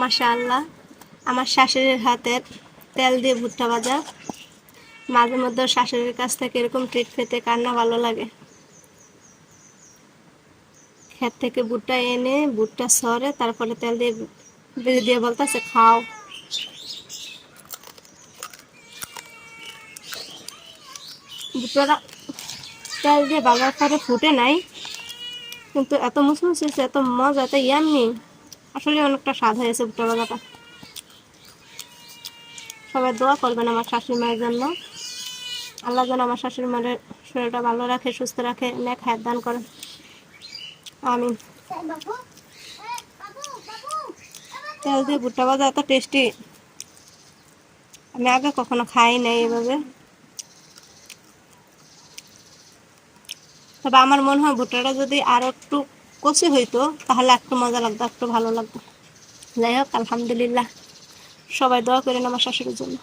মাশাআল্লাহ। আমার শাশুড়ির হাতের তেল দিয়ে ভুট্টা ভাজা। মাঝে মধ্যে শাশুড়ির কাছ থেকে এরকম ট্রিট পেতে কার না ভালো লাগে। ক্ষেত থেকে ভুট্টা এনে ভুট্টা সরে তারপরে তেল দিয়ে ভেজে দিয়ে বলতেছে, খাও। ভুট্টাটা তেল দিয়ে বাজার পরে ফুটে নাই। কিন্তু এত মুসমুস, এত মজা, এত ইয়াম্মি আসলে অনেকটা স্বাদ হয়েছে ভুট্টা ভাজাটা সবাই দোয়া করবেন আমার শাশুড়ি মায়ের জন্য। আল্লাহ যেন আমার শাশুড়ি মায়ের শরীরটা ভালো রাখে, সুস্থ রাখে, নেক হায়াত দান করেন। আমি তেল দিয়ে ভুট্টা ভাজা এত টেস্টি। আমি আগে কখনো খাই নাই এভাবে। তবে আমার মনে হয় ভুট্টাটা যদি আরও একটু কচি হইতো, তাহলে একটু মজা লাগতো, একটু ভালো লাগতো। যাই হোক, আলহামদুলিল্লাহ। সবাই দোয়া করেন আমার শাশুড়ির জন্য।